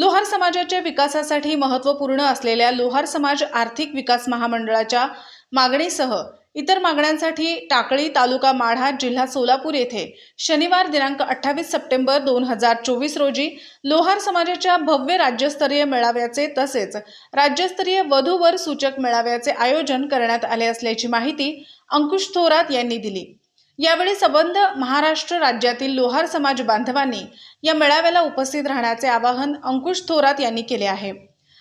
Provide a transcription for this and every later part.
लोहार समाजाच्या विकासासाठी महत्त्वपूर्ण असलेल्या लोहार समाज आर्थिक विकास महामंडळाच्या मागणीसह इतर मागण्यांसाठी टाकळी तालुका माढा जिल्हा सोलापूर येथे शनिवार दिनांक अठ्ठावीस सप्टेंबर दोन हजार चोवीस रोजी लोहार समाजाच्या भव्य राज्यस्तरीय मेळाव्याचे तसेच राज्यस्तरीय वधूवर सूचक मेळाव्याचे आयोजन करण्यात आले असल्याची माहिती अंकुश थोरात यांनी दिली. यावेळी सबंध महाराष्ट्र राज्यातील लोहार समाज बांधवांनी या मेळाव्याला उपस्थित राहण्याचे आवाहन अंकुश थोरात यांनी केले आहे.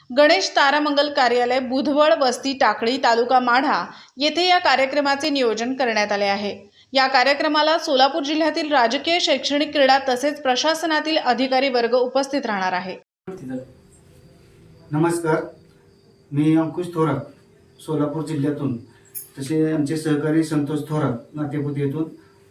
गणेश तारामंगल कार्यालय बुधवळ वस्ती टाकळी तालुका माढा येथे या कार्यक्रमाचे नियोजन करण्यात आले आहे. या कार्यक्रमाला सोलापूर जिल्ह्यातील राजकीय शैक्षणिक क्रीडा तसेच प्रशासनातील अधिकारी वर्ग उपस्थित राहणार आहे. नमस्कार. मी अंकुश थोरात सोलापूर जिल्ह्यातून. तसे आमचे सहकारी संतोष थोरात नातेपुते येथून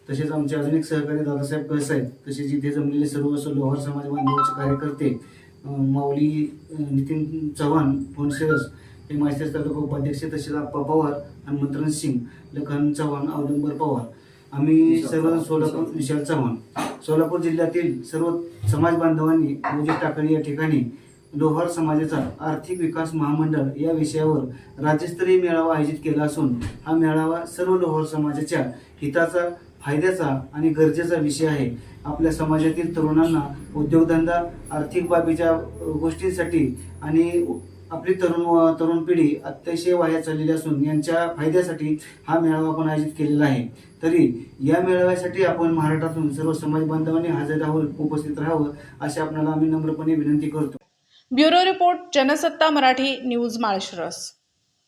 तसेच आमचे अजून एक सहकारी दादासाहेब कळस आहेत तसेच इथे जमलेले सर्व लोहार समाज बांधवाचे कार्यकर्ते माऊली नितीन चव्हाण फोनसेरस हे मास्टर तालुका उपाध्यक्ष तसेच आप्पा पवार हनुमंतरण सिंग लखन चव्हाण औदुंबर पवार. आम्ही सर्व सोलापूर विशाल चव्हाण. सोलापूर जिल्ह्यातील सर्व समाज बांधवांनी मोजे टाकळी या ठिकाणी लोहार समाजाचा आर्थिक विकास महामंडळ या विषयावर राज्यस्तरीय मेळावा आयोजित केला असून हा मेळावा सर्व लोहार समाजाच्या हिताचा फायद्याचा आणि गरजेचा विषय आहे. आपल्या समाजातील तरुणांना उद्योगधंदा आर्थिक बाबीच्या गोष्टींसाठी आणि आपली तरुण तरुण पिढी अतिशय वाया चाललेली असून यांच्या फायद्यासाठी हा मेळावा आपण आयोजित केलेला आहे. तरी या मेळाव्यासाठी आपण महाराष्ट्रातून सर्व समाज बांधवांनी हजर राहून उपस्थित राहावं अशी आपल्याला आम्ही नम्रपणे विनंती करतो. Bureau report Jansatta Marathi news Malshiras.